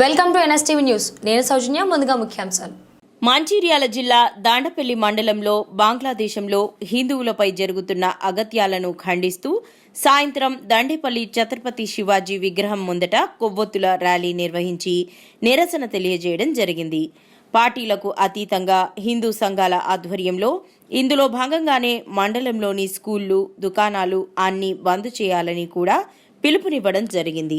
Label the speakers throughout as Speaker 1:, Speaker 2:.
Speaker 1: Welcome to NSTV news. నేను సౌజన్య ముందుగా ముఖ్యాంశాలు.
Speaker 2: మంచిర్యాల జిల్లా దాండపల్లి మండలంలో బంగ్లాదేశంలో హిందువులపై జరుగుతున్న అగత్యాలను ఖండిస్తూ సాయంత్రం దండేపల్లి ఛత్రపతి శివాజీ విగ్రహం ముందట కొవ్వొత్తుల ర్యాలీ నిర్వహించి నిరసన తెలియజేయడం జరిగింది. పార్టీలకు అతీతంగా హిందూ సంఘాల ఆధ్వర్యంలో ఇందులో భాగంగానే మండలంలోని స్కూళ్ళు దుకాణాలు అన్ని బంద్ చేయాలని కూడా పిలుపునివ్వడం జరిగింది.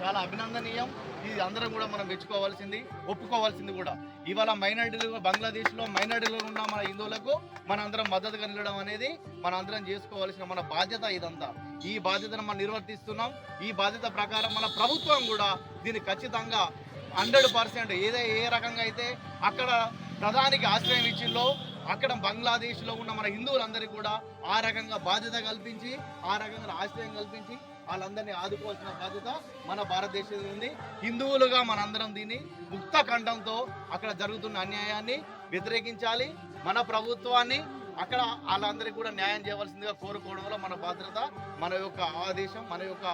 Speaker 3: చాలా అభినందనీయం. ఇది అందరం కూడా మనం మెచ్చుకోవాల్సింది ఒప్పుకోవాల్సింది కూడా. ఇవాళ మైనార్టీలు బంగ్లాదేశ్లో మైనార్టీలో ఉన్న మన హిందువులకు మన అందరం మద్దతుగా నిలడం అనేది మన అందరం చేసుకోవాల్సిన మన బాధ్యత ఇదంతా. ఈ బాధ్యతను మనం నిర్వర్తిస్తున్నాం. ఈ బాధ్యత ప్రకారం మన ప్రభుత్వం కూడా దీన్ని ఖచ్చితంగా హండ్రెడ్ పర్సెంట్ ఏదే ఏ రకంగా అయితే అక్కడ ప్రధానికి ఆశ్రయం ఇచ్చిందో అక్కడ బంగ్లాదేశ్లో ఉన్న మన హిందువులందరికీ కూడా ఆ రకంగా బాధ్యత కల్పించి ఆ రకంగా ఆశ్రయం కల్పించి వాళ్ళందరినీ ఆదుకోవాల్సిన బాధ్యత మన భారతదేశంలో ఉంది. హిందువులుగా మనందరం దీన్ని ముక్త ఖండంతో అక్కడ జరుగుతున్న అన్యాయాన్ని వ్యతిరేకించాలి. మన ప్రభుత్వాన్ని అక్కడ వాళ్ళందరికీ కూడా న్యాయం చేయవలసిందిగా కోరుకోవడం వల్ల మన భద్రత మన యొక్క ఆదేశం మన యొక్క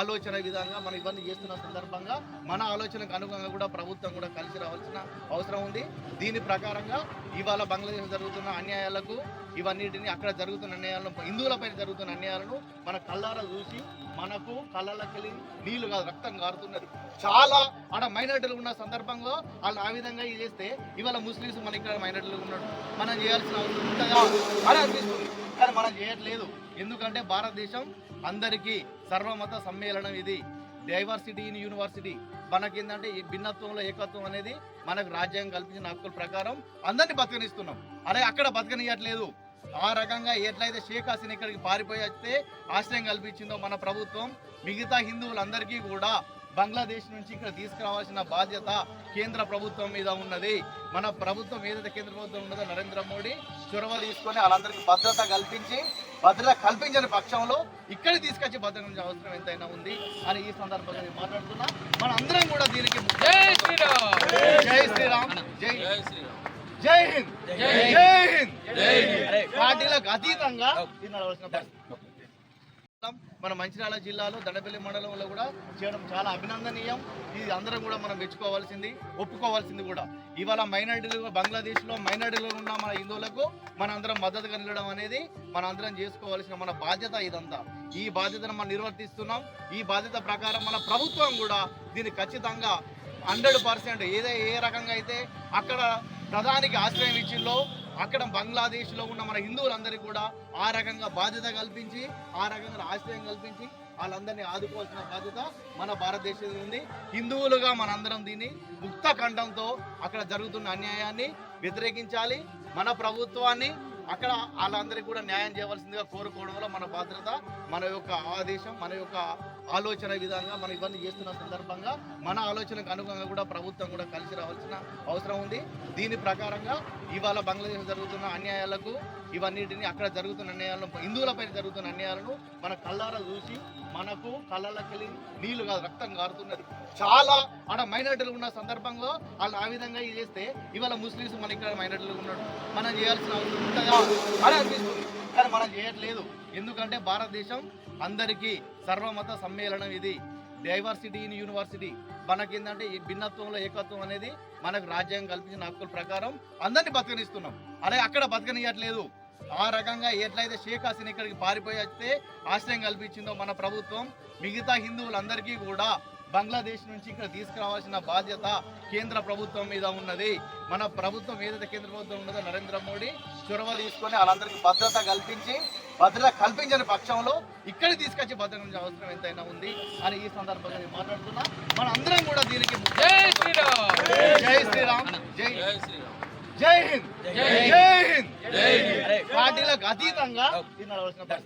Speaker 3: ఆలోచన విధంగా మనం ఇవన్నీ చేస్తున్న సందర్భంగా మన ఆలోచనకు అనుగుణంగా కూడా ప్రభుత్వం కూడా కలిసి చేయాల్సిన అవసరం ఉంది. దీని ప్రకారంగా ఇవాళ బంగ్లాదేశ్ జరుగుతున్న అన్యాయాలకు ఇవన్నిటిని అక్కడ జరుగుతున్న అన్యాయాలను హిందువులపై జరుగుతున్న అన్యాయాలను మన కళ్ళారా చూసి మనకు కళ్ళకి నీళ్ళు కాదు రక్తం కారుతున్నది. చాలా ఆడ మైనార్టీలు ఉన్న సందర్భంలో వాళ్ళు ఆ విధంగా ఇది చేస్తే ఇవాళ ముస్లిమ్స్ మన ఇక్కడ మైనార్టీలు ఉన్నాడు మనం చేయాల్సిన అవసరం ఉంటుందా? అని అనిపిస్తుంది. కానీ మనం చేయట్లేదు. ఎందుకంటే భారతదేశం అందరికీ సర్వమత సమ్మేళనం ఇది. Diversity in university. మనకేంటంటే ఈ భిన్నత్వంలో ఏకత్వం అనేది మనకు రాజ్యాంగం కల్పించిన హక్కుల ప్రకారం అందరినీ బతకనిస్తున్నాం. అదే అక్కడ బతకనియట్లేదు ఆ రకంగా ఎట్లయితే షేక్ హసీన్ ఇక్కడికి పారిపోయి వస్తే ఆశ్రయం కల్పించిందో మన ప్రభుత్వం మిగతా హిందువులందరికీ కూడా బంగ్లాదేశ్ నుంచి ఇక్కడ తీసుకురావాల్సిన బాధ్యత కేంద్ర ప్రభుత్వం మీద ఉన్నది. మన ప్రభుత్వం ఏదైతే కేంద్ర ప్రభుత్వం ఉన్నదో నరేంద్ర మోడీ చొరవ తీసుకొని వాళ్ళందరికీ భద్రత కల్పించి భద్రత కల్పించని పక్షంలో ఇక్కడికి తీసుకొచ్చి భద్రత అవసరం ఎంతైనా ఉంది అని ఈ సందర్భంగా నేను మాట్లాడుతున్నా. మన అందరం కూడా దీనికి
Speaker 4: జై శ్రీరామ్.
Speaker 3: జై శ్రీరామ్. జై జై హింద్. జై హింద్. పార్టీలకు అతీతంగా ఇది నడవలసిన పరిస్థితి. మన మంచిర్యాల జిల్లాలో దండపల్లి మండలంలో కూడా చేయడం చాలా అభినందనీయం. ఇది అందరం కూడా మనం మెచ్చుకోవాల్సింది ఒప్పుకోవాల్సింది కూడా. ఇవాళ మైనార్టీలు బంగ్లాదేశ్లో మైనార్టీలో ఉన్న మన హిందువులకు మన అందరం మద్దతుగా నిలడం అనేది మన అందరం చేసుకోవాల్సిన మన బాధ్యత ఇదంతా. ఈ బాధ్యతను మనం నిర్వర్తిస్తున్నాం. ఈ బాధ్యత ప్రకారం మన ప్రభుత్వం కూడా దీన్ని ఖచ్చితంగా హండ్రెడ్ పర్సెంట్ ఏదే ఏ రకంగా అయితే అక్కడ ప్రధానికి ఆశ్రయం ఇచ్చిందో అక్కడ బంగ్లాదేశ్లో ఉన్న మన హిందువులందరికీ కూడా ఆ రకంగా బాధ్యత కల్పించి ఆ రకంగా ఆశ్రయం కల్పించి వాళ్ళందరినీ ఆదుకోవాల్సిన బాధ్యత మన భారతదేశం ఉంది. హిందువులుగా మనందరం దీన్ని ముక్త కంఠంతో అక్కడ జరుగుతున్న అన్యాయాన్ని వ్యతిరేకించాలి. మన ప్రభుత్వాన్ని అక్కడ వాళ్ళందరికీ కూడా న్యాయం చేయవలసిందిగా కోరుకోవడంలో మన భద్రత మన యొక్క ఆదేశం మన యొక్క ఆలోచన విధంగా మనం ఇవన్నీ చేస్తున్న సందర్భంగా మన ఆలోచనకు అనుగుణంగా కూడా ప్రభుత్వం కూడా కలిసి రావాల్సిన అవసరం ఉంది. దీని ప్రకారంగా ఇవాళ బంగ్లాదేశ్ జరుగుతున్న అన్యాయాలకు ఇవన్నిటిని అక్కడ జరుగుతున్న అన్యాయాలను హిందువులపై జరుగుతున్న అన్యాయాలను మన కళ్ళారా చూసి మనకు కళ్ళకి నీళ్ళు కాదు రక్తం కారుతున్నది. చాలా ఆడ మైనార్టీలు ఉన్న సందర్భంలో వాళ్ళు ఆ విధంగా ఇది చేస్తే ఇవాళ ముస్లిమ్స్ మన ఇక్కడ మైనార్టీలు ఉన్నాడు మనం చేయాల్సిన అవసరం ఉంటుందా అని అనిపిస్తుంది. కానీ మనం చేయట్లేదు. ఎందుకంటే భారతదేశం అందరికీ సర్వమత సమ్మేళనం ఇది. డైవర్సిటీ ఇన్ యూనివర్సిటీ మనకేంటంటే ఈ భిన్నత్వంలో ఏకత్వం అనేది మనకు రాజ్యాంగం కల్పించిన హక్కుల ప్రకారం అందరినీ బతకనిస్తున్నాం. అదే అక్కడ బతకనియట్లేదు. ఆ రకంగా ఎట్లయితే షేక్ హసీన్ ఇక్కడికి పారిపోయి వస్తే ఆశ్రయం కల్పించిందో మన ప్రభుత్వం మిగతా హిందువులందరికీ కూడా బంగ్లాదేశ్ నుంచి ఇక్కడ తీసుకురావాల్సిన బాధ్యత కేంద్ర ప్రభుత్వం మీద ఉన్నది. మన ప్రభుత్వం ఏదైతే కేంద్ర ప్రభుత్వం ఉన్నదో నరేంద్ర మోడీ చొరవ తీసుకొని వాళ్ళందరికీ భద్రత కల్పించి భద్రత కల్పించని పక్షంలో ఇక్కడికి తీసుకొచ్చి భద్రత అవసరం ఎంతైనా ఉంది అని ఈ సందర్భంగా నేను మాట్లాడుతున్నా. మన అందరం కూడా దీనికి
Speaker 4: జై శ్రీరామ్!
Speaker 3: జై శ్రీరామ్! జై
Speaker 4: జై శ్రీరామ్!
Speaker 3: జై హింద్!
Speaker 4: జై
Speaker 3: జై హింద్! పార్టీలకు అతీతంగా నడవలసిన.